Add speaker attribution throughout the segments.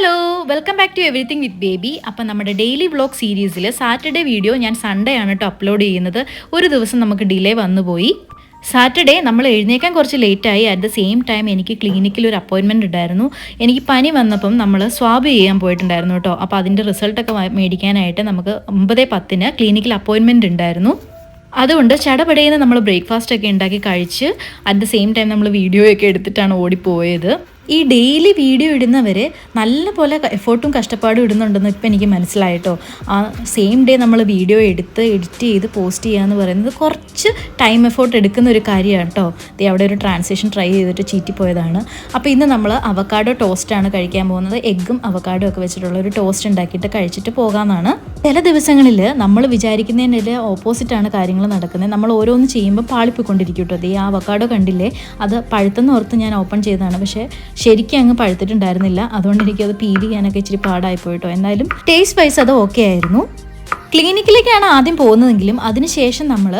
Speaker 1: Hello welcome back to everything with baby appam നമ്മുടെ daily vlog സീരീസിൽ Saturday video ഞാൻ Sunday ആണ് കേട്ടോ അപ്ലോഡ് ചെയ്യുന്നത്. ഒരു ദിവസം നമുക്ക് ഡിലേ വന്നുപോയി സാറ്റർഡേ നമ്മൾ എഴുന്നേക്കാൻ കുറച്ച് ലേറ്റായി അറ്റ് ദ സെയിം ടൈം എനിക്ക് ക്ലിനിക്കിൽ ഒരു അപ്പോയിൻമെന്റ് ഉണ്ടായിരുന്നു. എനിക്ക് പനി വന്നപ്പം നമ്മൾ സ്വാബ് ചെയ്യാൻ പോയിട്ടുണ്ടായിരുന്നു കേട്ടോ അപ്പോൾ അതിന്റെ റിസൾട്ടൊക്കെ മേടിക്കാനായിട്ട് നമുക്ക് ഒമ്പത് പത്തിന് ക്ലിനിക്കിൽ അപ്പോയിൻമെന്റ് ഉണ്ടായിരുന്നു. അതുകൊണ്ട് ചടപടയെന്ന് നമ്മൾ ബ്രേക്ക്ഫാസ്റ്റ് ഒക്കെ ഉണ്ടാക്കി കഴിച്ച് അറ്റ് ദ സെയിം ടൈം നമ്മൾ വീഡിയോ ഒക്കെ എടുത്തിട്ടാണ് ഓടിപ്പോയത്. ഈ ഡെയിലി വീഡിയോ ഇടുന്നവർ നല്ല പോലെ എഫേർട്ടും കഷ്ടപ്പാടും ഇടുന്നുണ്ടെന്ന് ഇപ്പം എനിക്ക് മനസ്സിലായിട്ടോ. ആ സെയിം ഡേ നമ്മൾ വീഡിയോ എടുത്ത് എഡിറ്റ് ചെയ്ത് പോസ്റ്റ് ചെയ്യുക എന്ന് പറയുന്നത് കുറച്ച് ടൈം എഫേർട്ട് എടുക്കുന്ന ഒരു കാര്യമാണ് കേട്ടോ ദേ അവിടെ ഒരു ട്രാൻസ്ലേഷൻ ട്രൈ ചെയ്തിട്ട് ചീറ്റിപ്പോയതാണ് അപ്പോൾ ഇന്ന് നമ്മൾ അവക്കാഡോ ടോസ്റ്റാണ് കഴിക്കാൻ പോകുന്നത്. എഗ്ഗും അവക്കാഡോ ഒക്കെ വെച്ചിട്ടുള്ള ഒരു ടോസ്റ്റ് ഉണ്ടാക്കിയിട്ട് കഴിച്ചിട്ട് പോകാമെന്നാണ് ചില ദിവസങ്ങളിൽ നമ്മൾ വിചാരിക്കുന്നതിന്റെ ഓപ്പോസിറ്റാണ് കാര്യങ്ങൾ നടക്കുന്നത് നമ്മൾ ഓരോന്ന് ചെയ്യുമ്പോൾ പാളിപ്പിക്കൊണ്ടിരിക്കും കേട്ടോ ദേ ആ അവക്കാഡോ കണ്ടില്ലേ? അത് പഴുത്തെന്ന് ഓർത്ത് ഞാൻ ഓപ്പൺ ചെയ്തതാണ്. പക്ഷേ ശരിക്കും അങ്ങ് പഴുത്തിട്ടുണ്ടായിരുന്നില്ല. അതുകൊണ്ട് എനിക്കത് പീൽ ചെയ്യാനൊക്കെ ഇച്ചിരി പാടായി പോയിട്ടോ. എന്നാലും ടേസ്റ്റ് വൈസ് അത് ഓക്കെ ആയിരുന്നു. ക്ലിനിക്കിലേക്കാണ് ആദ്യം പോകുന്നതെങ്കിലും അതിനുശേഷം നമ്മൾ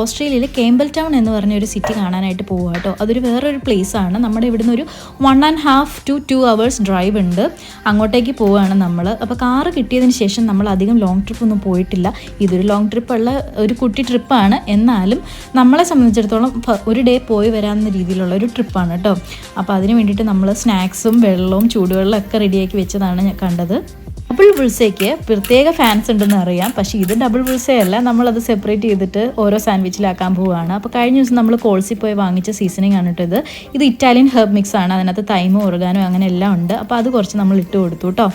Speaker 1: ഓസ്ട്രേലിയയിലെ കേമ്പൽ ടൗൺ എന്ന് പറഞ്ഞ ഒരു സിറ്റി കാണാനായിട്ട് പോവുക കേട്ടോ. അതൊരു വേറൊരു പ്ലേസ് ആണ്. നമ്മുടെ ഇവിടുന്ന് ഒരു one and half to two hours drive ഉണ്ട്. അങ്ങോട്ടേക്ക് പോവുകയാണ് നമ്മൾ അപ്പോൾ കാറ് കിട്ടിയതിന് ശേഷം നമ്മൾ അധികം ലോങ് ട്രിപ്പ് ഒന്നും പോയിട്ടില്ല. ഇതൊരു ലോങ് ട്രിപ്പുള്ള ഒരു കുട്ടി ട്രിപ്പാണ് എന്നാലും നമ്മളെ സംബന്ധിച്ചിടത്തോളം ഒരു ഡേ പോയി വരാവുന്ന രീതിയിലുള്ള ഒരു ട്രിപ്പാണ് കേട്ടോ. അപ്പോൾ അതിന് വേണ്ടിയിട്ട് നമ്മൾ സ്നാക്സും വെള്ളവും ചൂടുവെള്ളമൊക്കെ റെഡിയാക്കി വെച്ചതാണ് കണ്ടത്. ഡബിൾ ബുൾസയ്ക്ക് പ്രത്യേക ഫാൻസ് ഉണ്ടെന്ന് അറിയാം. പക്ഷേ ഇത് ഡബിൾ ബുൾസേ അല്ല. നമ്മളത് സെപ്പറേറ്റ് ചെയ്തിട്ട് ഓരോ സാൻഡ്വിച്ചിലാക്കാൻ പോവുകയാണ് അപ്പോൾ കഴിഞ്ഞ ദിവസം നമ്മൾ കോൾസിൽ പോയി വാങ്ങിച്ച സീസണിങ് ആണ് കേട്ടോ ഇത്. ഇത് ഇറ്റാലിയൻ ഹെർബ് മിക്സ് ആണ്. അതിനകത്ത് തൈമും ഓർഗാനും അങ്ങനെ എല്ലാം ഉണ്ട്. അപ്പോൾ അത് കുറച്ച് നമ്മൾ ഇട്ട് കൊടുത്തു കേട്ടോ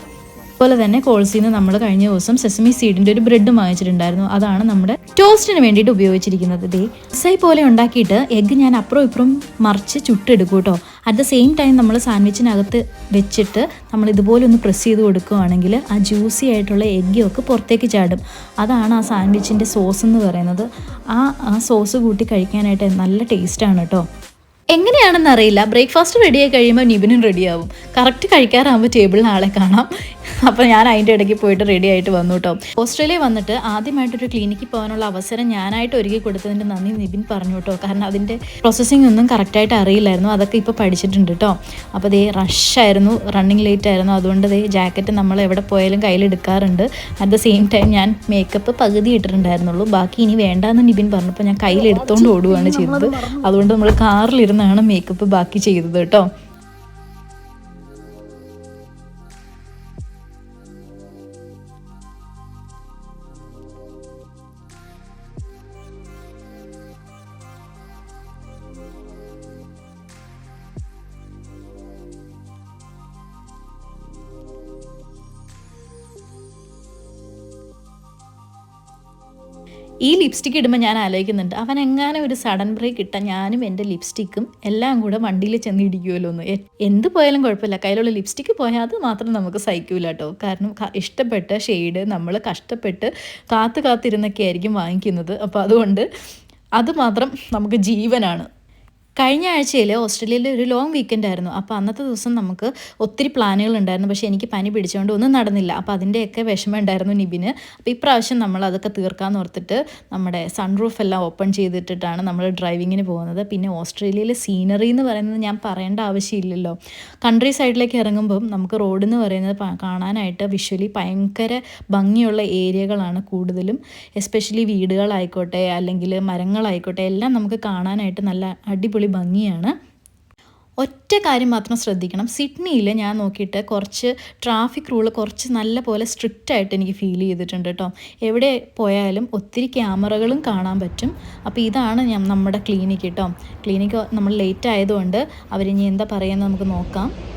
Speaker 1: അതുപോലെ തന്നെ കോഴ്സിൽ നിന്ന് നമ്മൾ കഴിഞ്ഞ ദിവസം സെസമി സീഡിന്റെ ഒരു ബ്രെഡും വാങ്ങിച്ചിട്ടുണ്ടായിരുന്നു. അതാണ് നമ്മുടെ ടോസ്റ്റിന് വേണ്ടിയിട്ട് ഉപയോഗിച്ചിരിക്കുന്നത്. ദേ സൈ പോലെ ഉണ്ടാക്കിയിട്ട് എഗ്ഗ് ഞാൻ അപ്പുറം ഇപ്പുറം മറിച്ച് ചുട്ടെടുക്കും കേട്ടോ. അറ്റ് ദ സെയിം ടൈം നമ്മൾ സാൻഡ്വിച്ചിനകത്ത് വെച്ചിട്ട് നമ്മൾ ഇതുപോലെ ഒന്ന് പ്രസ് ചെയ്ത് കൊടുക്കുകയാണെങ്കിൽ ആ ജ്യൂസി ആയിട്ടുള്ള എഗ്ഗൊക്കെ പുറത്തേക്ക് ചാടും. അതാണ് ആ സാൻഡ്വിച്ചിന്റെ സോസ് എന്ന് പറയുന്നത്. ആ ആ സോസ് കൂട്ടി കഴിക്കാനായിട്ട് നല്ല ടേസ്റ്റാണ് കേട്ടോ. എങ്ങനെയാണെന്ന് അറിയില്ല. ബ്രേക്ക്ഫാസ്റ്റ് റെഡിയായി കഴിയുമ്പോൾ നിബിനും റെഡിയാവും കറക്റ്റ് കഴിക്കാറാകുമ്പോൾ ടേബിളിൽ ആളെ കാണാം. അപ്പോൾ ഞാൻ അതിന്റെ ഇടയ്ക്ക് പോയിട്ട് റെഡി ആയിട്ട് വന്നു കേട്ടോ ഓസ്ട്രേലിയ വന്നിട്ട് ആദ്യമായിട്ടൊരു ക്ലിനിക്കിൽ പോകാനുള്ള അവസരം ഞാനായിട്ട് ഒരുക്കി കൊടുത്തതിന്റെ നന്ദി നിബിൻ പറഞ്ഞു കേട്ടോ കാരണം അതിന്റെ പ്രോസസ്സിംഗ് ഒന്നും കറക്റ്റായിട്ട് അറിയില്ലായിരുന്നു. അതൊക്കെ ഇപ്പോൾ പഠിച്ചിട്ടുണ്ട് കേട്ടോ അപ്പോൾ ദേ റഷായിരുന്നു റണ്ണിങ് ലേറ്റ് ആയിരുന്നു. അതുകൊണ്ട് ദേ ജാക്കറ്റ് നമ്മൾ എവിടെ പോയാലും കയ്യിലെടുക്കാറുണ്ട് അറ്റ് ദ സെയിം ടൈം ഞാൻ മേക്കപ്പ് പകുതി ഇട്ടിട്ടുണ്ടായിരുന്നുള്ളൂ. ബാക്കി ഇനി വേണ്ടാന്ന് നിബിൻ പറഞ്ഞപ്പോൾ ഞാൻ കയ്യിലെടുത്തോണ്ട് ഓടുകയാണ് ചെയ്തത്. അതുകൊണ്ട് നമ്മൾ കാറിലിരുന്നാണ് മേക്കപ്പ് ബാക്കി ചെയ്തത് കേട്ടോ ഈ ലിപ്സ്റ്റിക് ഇടുമ്പോൾ ഞാൻ ആലോചിക്കുന്നുണ്ട് അവൻ എങ്ങനെ ഒരു സഡൻ ബ്രേക്ക് ഇട്ടാൽ ഞാനും എന്റെ ലിപ്സ്റ്റിക്കും എല്ലാം കൂടെ വണ്ടിയിൽ ചെന്ന് ഇടിക്കുമല്ലോ എന്ന്. എന്ത് പോയാലും കുഴപ്പമില്ല. കയ്യിലുള്ള ലിപ്സ്റ്റിക്ക് പോയാൽ അത് മാത്രം നമുക്ക് സഹിക്കൂല കേട്ടോ കാരണം ഇഷ്ടപ്പെട്ട ഷെയ്ഡ് നമ്മൾ കഷ്ടപ്പെട്ട് കാത്തു കാത്തിരുന്നൊക്കെ ആയിരിക്കും വാങ്ങിക്കുന്നത്. അപ്പോൾ അതുകൊണ്ട് അത് മാത്രം നമുക്ക് ജീവനാണ്. കഴിഞ്ഞ ആഴ്ചയിൽ ഓസ്ട്രേലിയയിൽ ഒരു ലോങ് വീക്കെൻഡ് ആയിരുന്നു. അപ്പോൾ അന്നത്തെ ദിവസം നമുക്ക് ഒത്തിരി പ്ലാനുകൾ ഉണ്ടായിരുന്നു. പക്ഷേ എനിക്ക് പനി പിടിച്ചുകൊണ്ട് ഒന്നും നടന്നില്ല. അപ്പോൾ അതിന്റെയൊക്കെ വിഷമം ഉണ്ടായിരുന്നു നിബിന്. അപ്പോൾ ഇപ്രാവശ്യം നമ്മൾ അതൊക്കെ തീർക്കാമെന്ന് ഓർത്തിട്ട് നമ്മുടെ സൺറൂഫ് എല്ലാം ഓപ്പൺ ചെയ്തിട്ടിട്ടാണ് നമ്മൾ ഡ്രൈവിങ്ങിന് പോകുന്നത്. പിന്നെ ഓസ്ട്രേലിയയിലെ സീനറി എന്ന് പറയുന്നത് ഞാൻ പറയേണ്ട ആവശ്യമില്ലല്ലോ. കൺട്രി സൈഡിലേക്ക് ഇറങ്ങുമ്പം നമുക്ക് റോഡ് എന്ന് പറയുന്നത് കാണാനായിട്ട് വിഷ്വലി ഭയങ്കര ഭംഗിയുള്ള ഏരിയകളാണ് കൂടുതലും. എസ്പെഷ്യലി വീടുകളായിക്കോട്ടെ അല്ലെങ്കിൽ മരങ്ങളായിക്കോട്ടെ എല്ലാം നമുക്ക് കാണാനായിട്ട് നല്ല അടിപൊളി ഭംഗിയാണ്. ഒറ്റ കാര്യം മാത്രം ശ്രദ്ധിക്കണം. സിഡ്നിയിൽ ഞാൻ നോക്കിയിട്ട് കുറച്ച് ട്രാഫിക് റൂൾ കുറച്ച് നല്ല പോലെ സ്ട്രിക്റ്റ് ആയിട്ട് എനിക്ക് ഫീൽ ചെയ്തിട്ടുണ്ട് കേട്ടോ. എവിടെ പോയാലും ഒത്തിരി ക്യാമറകളും കാണാൻ പറ്റും. അപ്പോൾ ഇതാണ് ഞാൻ നമ്മുടെ ക്ലിനിക്ക് കേട്ടോ. ക്ലിനിക്ക് നമ്മൾ ലേറ്റ് ആയതുകൊണ്ട് അവരിനി എന്താ പറയുന്നത് നമുക്ക് നോക്കാം.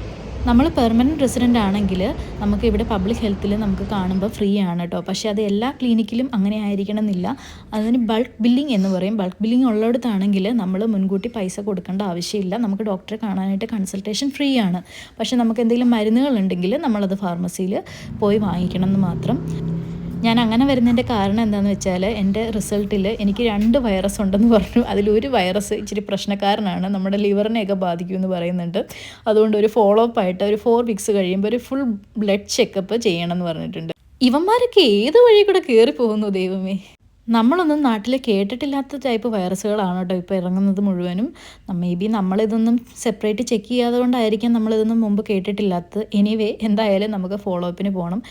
Speaker 1: നമ്മൾ പെർമനന്റ് റെസിഡന്റ് ആണെങ്കിൽ നമുക്ക് ഇവിടെ പബ്ലിക് ഹെൽത്തിൽ നമുക്ക് കാണുമ്പോൾ ഫ്രീ ആണ് കേട്ടോ പക്ഷേ അത് എല്ലാ ക്ലിനിക്കിലും അങ്ങനെ ആയിരിക്കണം എന്നില്ല അതിന് ബൾക്ക് ബില്ലിംഗ് എന്ന് പറയും. ബൾക്ക് ബില്ലിംഗ് ഉള്ളിടത്താണെങ്കിൽ നമ്മൾ മുൻകൂട്ടി പൈസ കൊടുക്കേണ്ട ആവശ്യമില്ല. നമുക്ക് ഡോക്ടറെ കാണാനായിട്ട് കൺസൾട്ടേഷൻ ഫ്രീ ആണ്. പക്ഷേ നമുക്ക് എന്തെങ്കിലും മരുന്നുകൾ ഉണ്ടെങ്കിൽ നമ്മളത് ഫാർമസിയിൽ പോയി വാങ്ങിക്കണം എന്ന് മാത്രം. ഞാൻ അങ്ങനെ വരുന്നതിന്റെ കാരണം എന്താണെന്ന് വെച്ചാൽ എന്റെ റിസൾട്ടിൽ എനിക്ക് രണ്ട് വൈറസ് ഉണ്ടെന്ന് പറഞ്ഞു. അതിലൊരു വൈറസ് ഇച്ചിരി പ്രശ്നക്കാരനാണ്. നമ്മുടെ ലിവറിനെയൊക്കെ ബാധിക്കുമെന്ന് പറയുന്നുണ്ട്. അതുകൊണ്ട് ഒരു ഫോളോ അപ്പ് ആയിട്ട് ഒരു ഫോർ വീക്സ് കഴിയുമ്പോൾ ഒരു ഫുൾ ബ്ലഡ് ചെക്കപ്പ് ചെയ്യണം എന്ന് പറഞ്ഞിട്ടുണ്ട്. ഇവന്മാരൊക്കെ ഏത് വഴി കൂടെ കയറി പോകുന്നു ദൈവമേ? നമ്മളൊന്നും നാട്ടിൽ കേട്ടിട്ടില്ലാത്ത ടൈപ്പ് വൈറസുകളാണ് കേട്ടോ ഇപ്പോൾ ഇറങ്ങുന്നത് മുഴുവനും. മേ ബി നമ്മളിതൊന്നും സെപ്പറേറ്റ് ചെക്ക് ചെയ്യാതെ കൊണ്ടായിരിക്കാം നമ്മളിതൊന്നും മുമ്പ് കേട്ടിട്ടില്ലാത്തത്. എനിവേ എന്തായാലും നമുക്ക് ഫോളോ അപ്പിന് പോകണം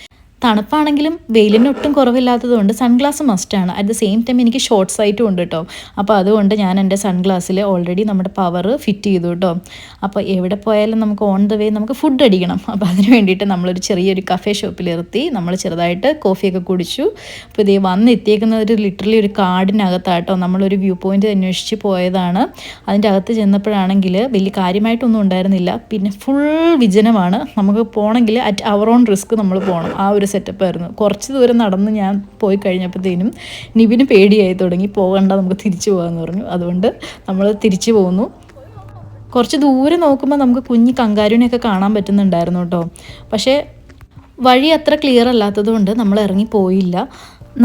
Speaker 1: തണുപ്പാണെങ്കിലും വെയിലിന് ഒട്ടും കുറവില്ലാത്തതുകൊണ്ട് സൺഗ്ലാസ് മസ്റ്റാണ് അറ്റ് ദ സെയിം ടൈം എനിക്ക് ഷോർട്ട് സൈറ്റും ഉണ്ട് കേട്ടോ അപ്പോൾ അതുകൊണ്ട് ഞാൻ എന്റെ സൺഗ്ലാസ്സിൽ ഓൾറെഡി നമ്മുടെ പവർ ഫിറ്റ് ചെയ്തു കേട്ടോ അപ്പോൾ എവിടെ പോയാലും നമുക്ക് ഓൺ ദ വേ നമുക്ക് ഫുഡ് അടിക്കണം. അപ്പോൾ അതിന് വേണ്ടിയിട്ട് നമ്മളൊരു ചെറിയൊരു കഫേ ഷോപ്പിൽ നിർത്തി. നമ്മൾ ചെറുതായിട്ട് കോഫിയൊക്കെ കുടിച്ചു. അപ്പോൾ ഇതേ വന്ന് എത്തിയേക്കുന്ന ഒരു ലിറ്ററലി ഒരു കാടിനകത്താട്ടോ നമ്മളൊരു വ്യൂ പോയിന്റ് അന്വേഷിച്ച് പോയതാണ്. അതിന്റെ അകത്ത് ചെന്നപ്പോഴാണെങ്കിൽ വലിയ കാര്യമായിട്ടൊന്നും ഉണ്ടായിരുന്നില്ല. പിന്നെ ഫുൾ വിജനമാണ്. നമുക്ക് പോകണമെങ്കിൽ അറ്റ് അവർ ഓൺ റിസ്ക് നമ്മൾ പോകണം. ആ ഒരു സെറ്റപ്പായിരുന്നു കുറച്ച് ദൂരം നടന്ന് ഞാൻ പോയി കഴിഞ്ഞപ്പോഴത്തേനും നിവിന് പേടിയായി തുടങ്ങി പോകണ്ട നമുക്ക് തിരിച്ചു പോകാമെന്ന് പറഞ്ഞു. അതുകൊണ്ട് നമ്മൾ തിരിച്ചു പോകുന്നു കുറച്ച് ദൂരെ നോക്കുമ്പോൾ നമുക്ക് കുഞ്ഞി കങ്കാരുനെയൊക്കെ കാണാൻ പറ്റുന്നുണ്ടായിരുന്നു കേട്ടോ. പക്ഷേ വഴി അത്ര ക്ലിയർ അല്ലാത്തതുകൊണ്ട് നമ്മൾ ഇറങ്ങി പോയില്ല.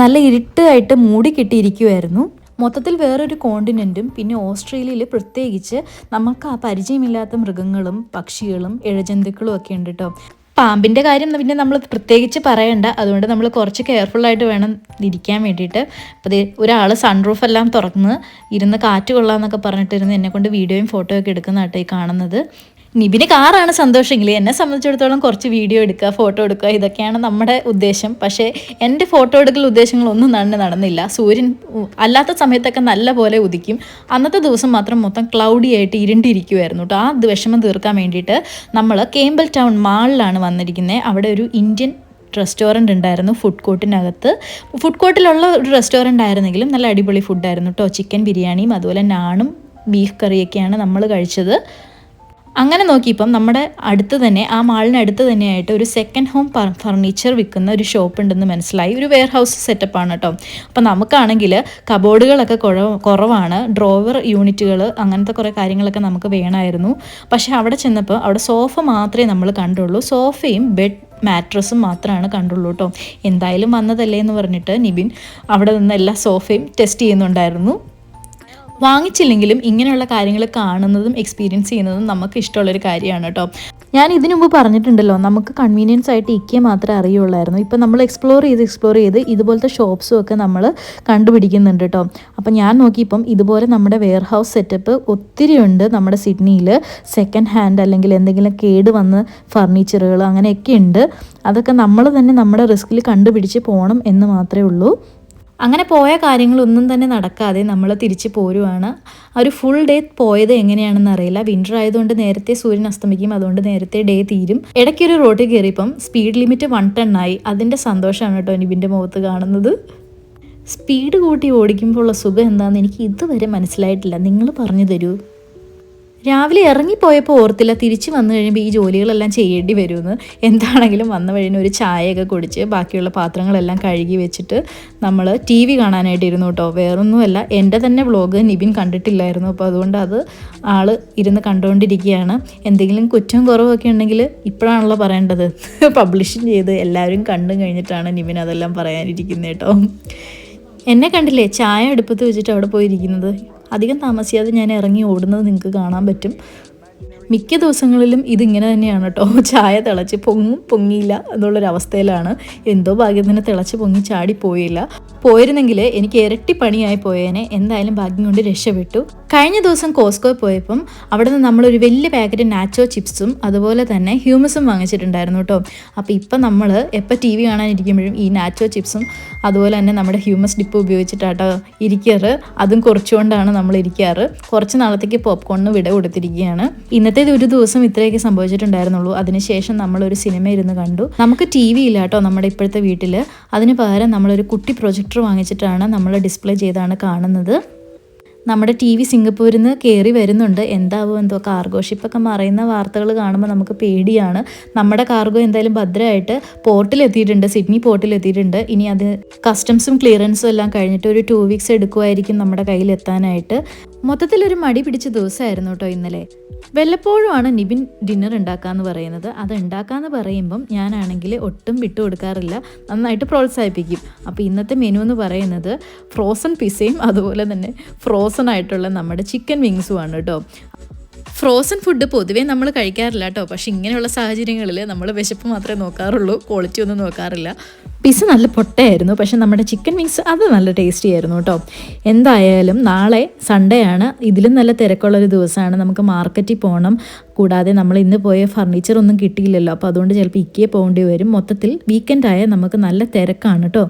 Speaker 1: നല്ല ഇരുട്ടായിട്ട് മൂടി കെട്ടിയിരിക്കുമായിരുന്നു മൊത്തത്തിൽ വേറൊരു കോണ്ടിനെന്റും പിന്നെ ഓസ്ട്രേലിയയിൽ പ്രത്യേകിച്ച് നമുക്ക് ആ പരിചയമില്ലാത്ത മൃഗങ്ങളും പക്ഷികളും ഇഴജന്തുക്കളും ഒക്കെ ഉണ്ട് കേട്ടോ. പാമ്പിന്റെ കാര്യം പിന്നെ നമ്മൾ പ്രത്യേകിച്ച് പറയണ്ട. അതുകൊണ്ട് നമ്മൾ കുറച്ച് കെയർഫുള്ളായിട്ട് വേണം ഇരിക്കാൻ വേണ്ടിയിട്ട്. അപ്പോൾ ഒരാൾ സൺറൂഫ് എല്ലാം തുറന്ന് ഇരുന്ന് കാറ്റ് കൊള്ളാമെന്നൊക്കെ പറഞ്ഞിട്ടിരുന്ന് എന്നെ കൊണ്ട് വീഡിയോയും ഫോട്ടോയൊക്കെ ഒക്കെ എടുക്കുന്നതായിട്ട് ഈ കാണുന്നത്. നിബിന് കാറാണ് സന്തോഷമെങ്കിൽ എന്നെ സംബന്ധിച്ചിടത്തോളം കുറച്ച് വീഡിയോ എടുക്കുക ഫോട്ടോ എടുക്കുക ഇതൊക്കെയാണ് നമ്മുടെ ഉദ്ദേശം. പക്ഷേ എന്റെ ഫോട്ടോ എടുക്കൽ ഉദ്ദേശങ്ങളൊന്നും തന്നെ നടന്നില്ല. സൂര്യൻ അല്ലാത്ത സമയത്തൊക്കെ നല്ല പോലെ ഉദിക്കും. അന്നത്തെ ദിവസം മാത്രം മൊത്തം ക്ലൗഡി ആയിട്ട് ഇരുണ്ടിരിക്കുമായിരുന്നു കേട്ടോ ആ വിഷമം തീർക്കാൻ വേണ്ടിയിട്ട് നമ്മൾ കേമ്പിൾ ടൗൺ മാളിലാണ് വന്നിരിക്കുന്നത് അവിടെ ഒരു ഇന്ത്യൻ റെസ്റ്റോറന്റ് ഉണ്ടായിരുന്നു ഫുഡ് കോർട്ടിനകത്ത് ഫുഡ് കോർട്ടിലുള്ള ഒരു റെസ്റ്റോറന്റ് ആയിരുന്നെങ്കിലും നല്ല അടിപൊളി ഫുഡായിരുന്നു കേട്ടോ ചിക്കൻ ബിരിയാണിയും അതുപോലെ നാണും ബീഫ് കറിയൊക്കെയാണ് നമ്മൾ കഴിച്ചത്. അങ്ങനെ നോക്കിയപ്പം നമ്മുടെ അടുത്ത് തന്നെ ആ മാളിനടുത്ത് തന്നെയായിട്ട് ഒരു സെക്കൻഡ് ഹോം ഫർണിച്ചർ വിൽക്കുന്ന ഒരു ഷോപ്പ് ഉണ്ടെന്ന് മനസ്സിലായി. ഒരു വെയർ ഹൗസ് സെറ്റപ്പാണ് കേട്ടോ അപ്പം നമുക്കാണെങ്കിൽ കബോർഡുകളൊക്കെ കുറവാണ്. ഡ്രോവർ യൂണിറ്റുകൾ അങ്ങനത്തെ കുറേ കാര്യങ്ങളൊക്കെ നമുക്ക് വേണമായിരുന്നു. പക്ഷേ അവിടെ ചെന്നപ്പോൾ അവിടെ സോഫ മാത്രമേ നമ്മൾ കണ്ടുള്ളൂ. സോഫയും ബെഡ് മാട്രസും മാത്രമാണ് കണ്ടുള്ളൂ കേട്ടോ എന്തായാലും വന്നതല്ലേ എന്ന് പറഞ്ഞിട്ട് നിബിൻ അവിടെ നിന്ന് എല്ലാ സോഫയും ടെസ്റ്റ് ചെയ്യുന്നുണ്ടായിരുന്നു. വാങ്ങിച്ചില്ലെങ്കിലും ഇങ്ങനെയുള്ള കാര്യങ്ങൾ കാണുന്നതും എക്സ്പീരിയൻസ് ചെയ്യുന്നതും നമുക്ക് ഇഷ്ടമുള്ളൊരു കാര്യമാണ് കേട്ടോ. ഞാൻ ഇതിനു മുമ്പ് പറഞ്ഞിട്ടുണ്ടല്ലോ നമുക്ക് കൺവീനിയൻസ് ആയിട്ട് ഇക്കേ മാത്രമേ അറിയുള്ളായിരുന്നു. ഇപ്പം നമ്മൾ എക്സ്പ്ലോർ ചെയ്ത് എക്സ്പ്ലോർ ചെയ്ത് ഇതുപോലത്തെ ഷോപ്സും ഒക്കെ നമ്മൾ കണ്ടുപിടിക്കുന്നുണ്ട് കേട്ടോ. അപ്പം ഞാൻ നോക്കിയപ്പം ഇതുപോലെ നമ്മുടെ വെയർ ഹൗസ് സെറ്റപ്പ് ഒത്തിരി ഉണ്ട് നമ്മുടെ സിഡ്നിയിൽ സെക്കൻഡ് ഹാൻഡ് അല്ലെങ്കിൽ എന്തെങ്കിലും കേട് വന്ന് ഫർണിച്ചറുകൾ അങ്ങനെയൊക്കെ ഉണ്ട്. അതൊക്കെ നമ്മൾ തന്നെ നമ്മുടെ റിസ്കിൽ കണ്ടുപിടിച്ച് പോകണം എന്ന് മാത്രമേ ഉള്ളൂ. അങ്ങനെ പോയ കാര്യങ്ങളൊന്നും തന്നെ നടക്കാതെ നമ്മൾ തിരിച്ചു പോരുവാണ്. ഒരു ഫുൾ ഡേ പോയത് എങ്ങനെയാണെന്ന് അറിയില്ല. വിന്റർ ആയതുകൊണ്ട് നേരത്തെ സൂര്യൻ അസ്തമിക്കും അതുകൊണ്ട് നേരത്തെ ഡേ തീരും. ഇടയ്ക്കൊരു റോഡിൽ കയറിയപ്പം സ്പീഡ് ലിമിറ്റ് വൺ ടെൺ ആയി. അതിന്റെ സന്തോഷമാണ് കേട്ടോ നിബിന്റെ മുഖത്ത് കാണുന്നത്. സ്പീഡ് കൂട്ടി ഓടിക്കുമ്പോൾ ഉള്ള സുഖം എന്താണെന്ന് എനിക്ക് ഇതുവരെ മനസ്സിലായിട്ടില്ല. നിങ്ങൾ പറഞ്ഞു തരൂ. രാവിലെ ഇറങ്ങിപ്പോയപ്പോൾ ഓർത്തില്ല തിരിച്ചു വന്നു കഴിയുമ്പോൾ ഈ ജോലികളെല്ലാം ചെയ്യേണ്ടി വരുമെന്ന്. എന്താണെങ്കിലും വന്ന വഴിന് ഒരു ചായയൊക്കെ കുടിച്ച് ബാക്കിയുള്ള പാത്രങ്ങളെല്ലാം കഴുകി വെച്ചിട്ട് നമ്മൾ ടി വി കാണാനായിട്ട് ഇരുന്നു കേട്ടോ. വേറൊന്നുമല്ല എന്റെ തന്നെ വ്ളോഗ് നിബിൻ കണ്ടിട്ടില്ലായിരുന്നു. അപ്പോൾ അതുകൊണ്ട് അത് ആൾ ഇരുന്ന് കണ്ടുകൊണ്ടിരിക്കുകയാണ്. എന്തെങ്കിലും കുറ്റം കുറവൊക്കെ ഉണ്ടെങ്കിൽ ഇപ്പോഴാണല്ലോ പറയേണ്ടത്. പബ്ലിഷ് ചെയ്ത് എല്ലാവരും കണ്ടും കഴിഞ്ഞിട്ടാണ് നിബിൻ അതെല്ലാം പറയാനിരിക്കുന്നത് കേട്ടോ. എന്നെ കണ്ടില്ലേ? ചായ എടുപ്പത്ത് വെച്ചിട്ട് അവിടെ പോയിരിക്കുന്നത്. അധികം താമസിയാതെ ഞാൻ ഇറങ്ങി ഓടുന്നത് നിങ്ങൾക്ക് കാണാൻ പറ്റും. മിക്ക ദിവസങ്ങളിലും ഇതിങ്ങനെ തന്നെയാണ് കേട്ടോ. ചായ തിളച്ച് പൊങ്ങും പൊങ്ങിയില്ല എന്നുള്ളൊരവസ്ഥയിലാണ്. എന്തോ ഭാഗ്യത്തിന് തിളച്ച് പൊങ്ങി ചാടി പോയില്ല. പോയിരുന്നെങ്കിൽ എനിക്ക് ഇരട്ടി പണിയായി പോയേനെ. എന്തായാലും ഭാഗ്യം കൊണ്ട് രക്ഷപ്പെട്ടു. കഴിഞ്ഞ ദിവസം കോസ്കോയിൽ പോയപ്പം അവിടെ നിന്ന് നമ്മളൊരു വലിയ പാക്കറ്റ് നാച്ചോ ചിപ്സും അതുപോലെ തന്നെ ഹ്യൂമസും വാങ്ങിച്ചിട്ടുണ്ടായിരുന്നു കേട്ടോ. അപ്പോൾ ഇപ്പം നമ്മൾ എപ്പോൾ ടി വി കാണാനിരിക്കുമ്പോഴും ഈ നാച്ചോ ചിപ്സും അതുപോലെ തന്നെ നമ്മുടെ ഹ്യൂമസ് ഡിപ്പ് ഉപയോഗിച്ചിട്ടാട്ടോ ഇരിക്കാറ്. അതും കുറച്ചുകൊണ്ടാണ് നമ്മൾ ഇരിക്കാറ് കുറച്ച് നാളത്തേക്ക് പോപ്കോണിന് വിട കൊടുത്തിരിക്കുകയാണ്. ഇന്നത്തെ ഒരു ദിവസം ഇത്രയൊക്കെ സംഭവിച്ചിട്ടുണ്ടായിരുന്നുള്ളൂ. അതിനുശേഷം ഒരു സിനിമ ഇരുന്ന് കണ്ടു. നമുക്ക് ടി വി ഇല്ല കേട്ടോ നമ്മുടെ ഇപ്പോഴത്തെ വീട്ടിൽ അതിന് പകരം നമ്മളൊരു കുട്ടി പ്രൊജക്ടർ വാങ്ങിച്ചിട്ടാണ് നമ്മൾ ഡിസ്പ്ലേ ചെയ്താണ് കാണുന്നത്. നമ്മുടെ ടി വി സിംഗപ്പൂരിൽ നിന്ന് കയറി വരുന്നുണ്ട്. എന്താവും എന്തോ കാർഗോ ഷിപ്പൊക്കെ മറയുന്ന വാർത്തകൾ കാണുമ്പോൾ നമുക്ക് പേടിയാണ്. നമ്മുടെ കാർഗോ എന്തായാലും ഭദ്രമായിട്ട് പോർട്ടിലെത്തിയിട്ടുണ്ട്. സിഡ്നി പോർട്ടിലെത്തിയിട്ടുണ്ട്. ഇനി അത് കസ്റ്റംസും ക്ലിയറൻസും എല്ലാം കഴിഞ്ഞിട്ട് ഒരു ടു വീക്സ് എടുക്കുമായിരിക്കും നമ്മുടെ കയ്യിൽ എത്താനായിട്ട് മൊത്തത്തിലൊരു മടി പിടിച്ച ദിവസമായിരുന്നു കേട്ടോ ഇന്നലെ. വല്ലപ്പോഴുമാണ് നിബിൻ ഡിന്നർ ഉണ്ടാക്കാന്ന് പറയുന്നത്. അത് ഉണ്ടാക്കാന്ന് പറയുമ്പം ഞാനാണെങ്കിൽ ഒട്ടും വിട്ടു കൊടുക്കാറില്ല. നന്നായിട്ട് പ്രോത്സാഹിപ്പിക്കും. അപ്പോൾ ഇന്നത്തെ മെനു എന്ന് പറയുന്നത് ഫ്രോസൺ പിസയും അതുപോലെ തന്നെ ഫ്രോസൺ ആയിട്ടുള്ള നമ്മുടെ ചിക്കൻ വിങ്സുമാണ് കേട്ടോ. ഫ്രോസൺ ഫുഡ് പൊതുവേ നമ്മൾ കഴിക്കാറില്ല കേട്ടോ. പക്ഷെ ഇങ്ങനെയുള്ള സാഹചര്യങ്ങളിൽ നമ്മൾ വിശപ്പ് മാത്രമേ നോക്കാറുള്ളൂ. ക്വാളിറ്റി ഒന്നും നോക്കാറില്ല. പിസ് നല്ല പൊട്ടയായിരുന്നു. പക്ഷെ നമ്മുടെ ചിക്കൻ വിങ്സ് അത് നല്ല ടേസ്റ്റി ആയിരുന്നു കേട്ടോ. എന്തായാലും നാളെ സൺഡേ ആണ്. ഇതിലും നല്ല തിരക്കുള്ളൊരു ദിവസമാണ്. നമുക്ക് മാർക്കറ്റിൽ പോകണം കൂടാതെ നമ്മൾ ഇന്ന് പോയ ഫർണിച്ചർ ഒന്നും കിട്ടിയില്ലല്ലോ. അപ്പോൾ അതുകൊണ്ട് ചിലപ്പോൾ ഇക്കയെ പോകേണ്ടി വരും. മൊത്തത്തിൽ വീക്കെൻഡ് ആയാൽ നമുക്ക് നല്ല തിരക്കാണ് കേട്ടോ.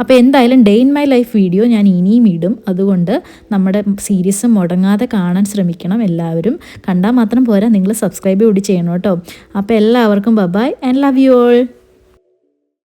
Speaker 1: അപ്പോൾ എന്തായാലും day in my life video ഞാൻ ഇനിയും ഇടും. അതുകൊണ്ട് നമ്മുടെ സീരീസ് മുടങ്ങാതെ കാണാൻ ശ്രമിക്കണം എല്ലാവരും. കണ്ടാൽ മാത്രം പോരാ. നിങ്ങൾ സബ്സ്ക്രൈബ് കൂടി ചെയ്യണം കേട്ടോ. അപ്പോൾ എല്ലാവർക്കും bye bye and love you all